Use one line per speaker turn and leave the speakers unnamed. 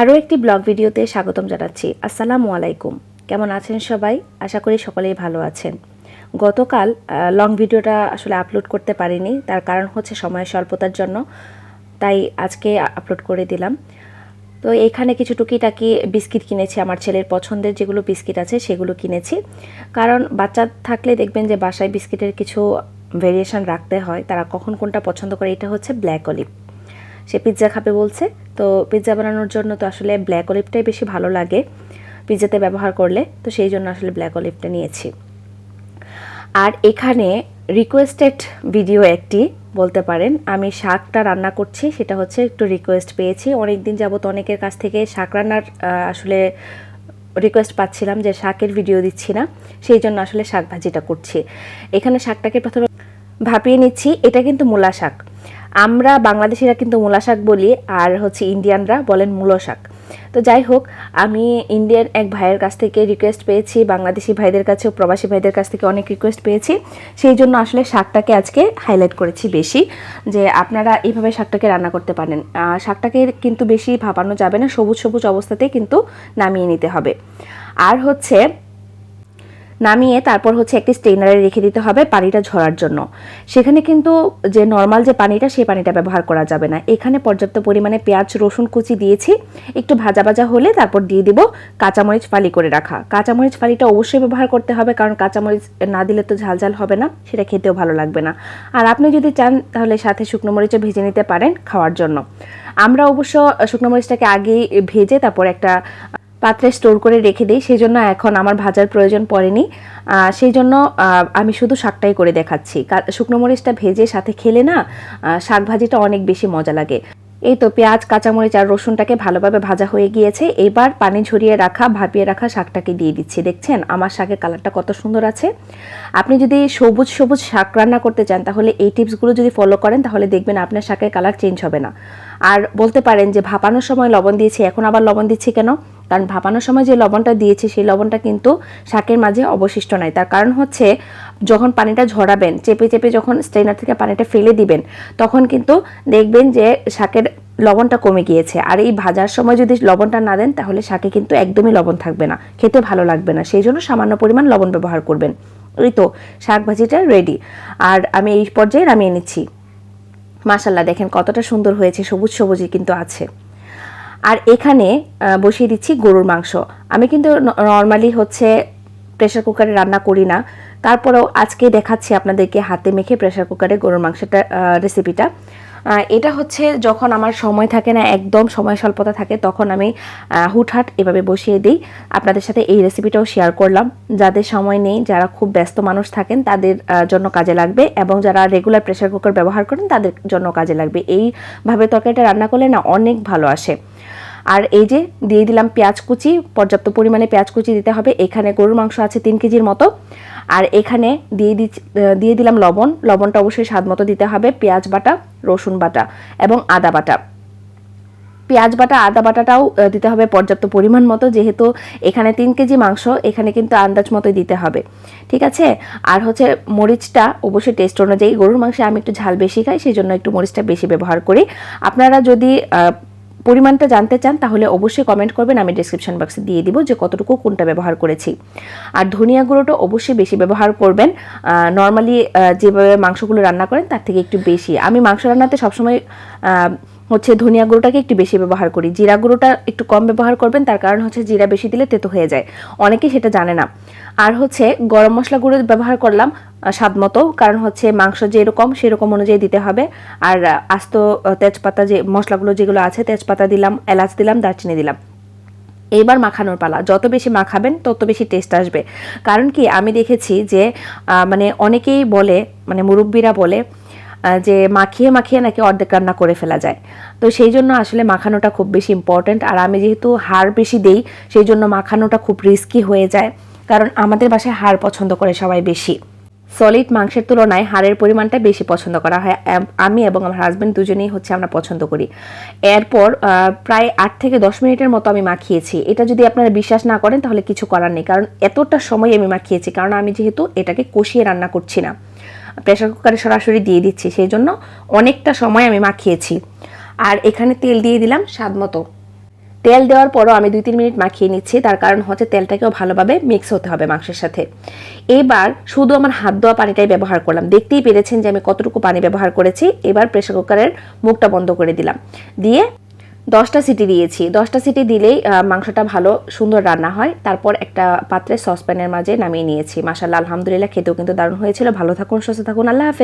আরও একটি ব্লগ ভিডিওতে স্বাগতম জানাচ্ছি। আসসালামু আলাইকুম। কেমন আছেন সবাই? আশা করি সকলেই ভালো আছেন। গতকাল লং ভিডিওটা আসলে আপলোড করতে পারিনি। তার কারণ হচ্ছে সময় স্বল্পতার জন্য, তাই আজকে আপলোড করে দিলাম। তো এখানে কিছু টুকিটাকি বিস্কিট কিনেছি। আমার ছেলের পছন্দের যেগুলো বিস্কিট আছে, সেগুলো কিনেছি। কারণ বাচ্চা থাকলে দেখবেন যে বাসায় বিস্কিটের কিছু ভেরিয়েশন রাখতে হয়। তারা কখন কোনটা পছন্দ করে, এটা হচ্ছে ব্ল্যাক অলিভ সে পিৎজা খাবে বলছে। তো পিৎজা বানানোর জন্য তো আসলে ব্ল্যাক অলিভটাই বেশি ভালো লাগে পিৎজাতে ব্যবহার করলে। তো সেই জন্য আসলে ব্ল্যাক অলিভটা নিয়েছি। আর এখানে রিকোয়েস্টেড ভিডিও একটি বলতে পারেন। আমি শাকটা রান্না করছি, সেটা হচ্ছে একটু রিকোয়েস্ট পেয়েছি। অনেক দিন যাবত অনেকের কাছ থেকে শাক রান্নার আসলে রিকোয়েস্ট পাচ্ছিলাম যে শাকের ভিডিও দিচ্ছি না। সেই জন্য আসলে শাক ভাজিটা করছি। এখানে শাকটাকে প্রথমে ভাপিয়ে নিচ্ছি। এটা কিন্তু মূলা শাক। আমরা বাংলাদেশিরা কিন্তু মূলা শাক বলি, আর হচ্ছে ইন্ডিয়ানরা বলেন মূলো শাক। তো যাই হোক, আমি ইন্ডিয়ান এক ভাইয়ের কাছ থেকে রিকোয়েস্ট পেয়েছি, বাংলাদেশি ভাইদের কাছেও, প্রবাসী ভাইদের কাছ থেকে অনেক রিকোয়েস্ট পেয়েছি। সেই জন্য আসলে শাকটাকে আজকে হাইলাইট করেছি বেশি, যে আপনারা এইভাবে শাকটাকে রান্না করতে পারেন। শাকটাকে কিন্তু বেশি ভাপানো যাবে না, সবুজ সবুজ অবস্থাতেই কিন্তু নামিয়ে নিতে হবে। আর হচ্ছে নামিয়ে তারপর হচ্ছে একটি স্টেইনারে রেখে দিতে হবে পানিটা ঝরার জন্য। সেখানে কিন্তু যে নর্মাল যে পানিটা, সেই পানিটা ব্যবহার করা যাবে না। এখানে পর্যাপ্ত পরিমাণে পেঁয়াজ, রসুন কুচি দিয়েছি। একটু ভাজা ভাজা হলে তারপর দিয়ে দিব কাঁচামরিচ ফালি করে রাখা। কাঁচামরিচ ফালিটা অবশ্যই ব্যবহার করতে হবে, কারণ কাঁচামরিচ না দিলে তো ঝাল ঝাল হবে না, সেটা খেতেও ভালো লাগবে না। আর আপনি যদি চান তাহলে সাথে শুকনো মরিচও ভেজে নিতে পারেন খাওয়ার জন্য। আমরা অবশ্য শুকনো মরিচটাকে আগেই ভেজে তারপর একটা পাত্রে স্টোর করে রেখে দিই, সেই জন্য এখন আমার ভাজার প্রয়োজন পড়েনি। সেই জন্য আমি শুধু শাকটাই করে দেখাচ্ছি। শুকনো মরিচটা ভেজে সাথে খেলে না শাক ভাজিটা অনেক বেশি মজা লাগে। এই তো পেঁয়াজ, কাঁচামরিচ আর রসুনটাকে ভালোভাবে ভাজা হয়ে গিয়েছে। এবার পানি ঝরিয়ে রাখা, ভাপিয়ে রাখা শাকটাকে দিয়ে দিচ্ছি। দেখছেন, আমার শাকের কালারটা কত সুন্দর আছে। আপনি যদি সবুজ সবুজ শাক রান্না করতে চান, তাহলে এই টিপসগুলো যদি ফলো করেন, তাহলে দেখবেন আপনার শাকের কালার চেঞ্জ হবে না। আর বলতে পারেন যে ভাপানোর সময় লবণ দিয়েছি, এখন আবার লবণ দিচ্ছি কেন? কারণ ভাপানোর সময় যে লবণটা দিয়েছি, সেই লবণটা কিন্তু শাকের মাঝে অবশিষ্ট নাই। তার কারণ হচ্ছে, যখন পানিটা ঝরাবেন, চেপে চেপে যখন স্ট্রেনার থেকে পানিটা ফেলে দিবেন, তখন কিন্তু দেখবেন যে শাকের লবণটা কমে গিয়েছে। আর এই ভাজার সময় যদি লবণটা না দেন, তাহলে শাকে কিন্তু একদমই লবণ থাকবে না। খেতে ভালো লাগবে না। সেই জন্য সামান্য পরিমাণ লবণ ব্যবহার করবেন। এই তো, শাক ভাজিটা রেডি আর আমি এই পর্যায়ে নামিয়ে নিচ্ছি। মাশাল্লাহ দেখেন কতটা সুন্দর হয়েছে, সবুজ সবুজই কিন্তু আছে। আর এখানে বসিয়ে দিচ্ছি গরুর মাংস। আমি কিন্তু নর্মালি হচ্ছে প্রেশার কুকারে রান্না করি না। তারপরেও আজকে দেখাচ্ছি আপনাদেরকে হাতে মেখে প্রেশার কুকারে গরুর মাংসটা রেসিপিটা এটা হচ্ছে যখন আমার সময় থাকে না, একদম সময় স্বল্পতা থাকে, তখন আমি হুটহাট এভাবে বসিয়ে দিই। আপনাদের সাথে এই রেসিপিটাও শেয়ার করলাম। যাদের সময় নেই, যারা খুব ব্যস্ত মানুষ থাকেন, তাদের জন্য কাজে লাগবে এবং যারা রেগুলার প্রেশার কুকার ব্যবহার করেন, তাদের জন্য কাজে লাগবে। এইভাবে তরকারিটা রান্না করলে না অনেক ভালো আসে। আর এই যে দিয়ে দিলাম পেঁয়াজ কুচি, পর্যাপ্ত পরিমাণে পেঁয়াজ কুচি দিতে হবে। এখানে গরুর মাংস আছে তিন কেজির মতো। আর এখানে দিয়ে দিয়ে দিলাম লবণ। লবণটা অবশ্যই স্বাদ মতো দিতে হবে। পেঁয়াজ বাটা, রসুন বাটা এবং আদা বাটা। পেঁয়াজ বাটা, আদা বাটাটাও দিতে হবে পর্যাপ্ত পরিমাণ মতো। যেহেতু এখানে তিন কেজি মাংস, এখানে কিন্তু আন্দাজ মতোই দিতে হবে। ঠিক আছে? আর হচ্ছে মরিচটা অবশ্যই টেস্ট অনুযায়ী গরুর মাংসে আমি একটু ঝাল বেশি খাই সেই জন্য একটু মরিচটা বেশি ব্যবহার করি। আপনারা যদি পরিমাণটা জানতে চান, তাহলে অবশ্যই কমেন্ট করবেন, আমি ডিসক্রিপশন বক্সে দিয়ে দিব যে কতটুকু কোনটা ব্যবহার করেছি। আর ধনিয়া গুঁড়োটা অবশ্যই বেশি ব্যবহার করবেন। নর্মালি যেভাবে মাংসগুলো রান্না করেন, তার থেকে একটু বেশি। আমি মাংস রান্নাতে সবসময় হচ্ছে ধনিয়া গুঁড়োটাকে একটু বেশি ব্যবহার করি। জিরা গুঁড়োটা একটু কম ব্যবহার করবেন, তার কারণ হচ্ছে জিরা বেশি দিলে তেতো হয়ে যায়। অনেকেই সেটা জানে না। আর হচ্ছে গরম মশলা গুঁড়ো ব্যবহার করলাম স্বাদ মতো। কারণ হচ্ছে মাংস যেরকম, সেরকম অনুযায়ী দিতে হবে। আর আস্ত তেজপাতা যে মশলাগুলো যেগুলো আছে, তেজপাতা দিলাম, এলাচ দিলাম, দারচিনি দিলাম। এইবার মাখানোর পালা। যত বেশি মাখাবেন, তত বেশি টেস্ট আসবে। কারণ কি, আমি দেখেছি যে মানে অনেকেই বলে মানে মুরব্বীরা বলে যে মাখিয়ে মাখিয়ে নাকি অর্ধেক রান্না করে ফেলা যায়। তো সেই জন্য আসলে মাখানোটা খুব বেশি ইম্পর্ট্যান্ট আর আমি যেহেতু হাড় বেশি দেই, সেই জন্য মাখানোটা খুব রিস্কি হয়ে যায়। কারণ আমাদের বাসায় হাড় পছন্দ করে সবাই বেশি। সলিড মাংসের তুলনায় হাড়ের পরিমাণটা বেশি পছন্দ করা হয়। আমি এবং আমার হাজব্যান্ড দুজনেই হচ্ছে আমরা পছন্দ করি। এরপর প্রায় আট থেকে দশ মিনিটের মতো আমি মাখিয়েছি। এটা যদি আপনারা বিশ্বাস না করেন তাহলে কিছু করার নেই। কারণ এতটা সময় আমি মাখিয়েছি, কারণ আমি যেহেতু এটাকে কষিয়ে রান্না করছি না। প্রেশার কুকারে সরাসরি দিয়ে দিচ্ছি, সেই জন্য অনেকটা সময় আমি মাখিয়েছি। আর এখানে তেল দিয়ে দিলাম স্বাদ মতো। তেল দেওয়ার পরও আমি দুই তিন মিনিট মাখিয়ে নিচ্ছি। তার কারণ হচ্ছে তেলটাকেও ভালোভাবে মিক্স হতে হবে মাংসের সাথে। এবার শুধু আমার হাত ধোয়া পানিটাই ব্যবহার করলাম। দেখতেই পেরেছেন যে আমি কতটুকু পানি ব্যবহার করেছি। এবার প্রেসার কুকারের মুখটা বন্ধ করে দিলাম। দিয়ে দশটা সিটি দিয়েছি। দশটা সিটি দিলেই মাংসটা ভালো, সুন্দর রান্না হয়। তারপর একটা পাত্রে সসপ্যানের মাঝে নামিয়ে নিয়েছি। মাসাল্লাহ আলহামদুলিল্লাহ, খেতেও কিন্তু দারুণ হয়েছিল। ভালো থাকুন, সুস্থ থাকুন, আল্লাহ হাফেজ।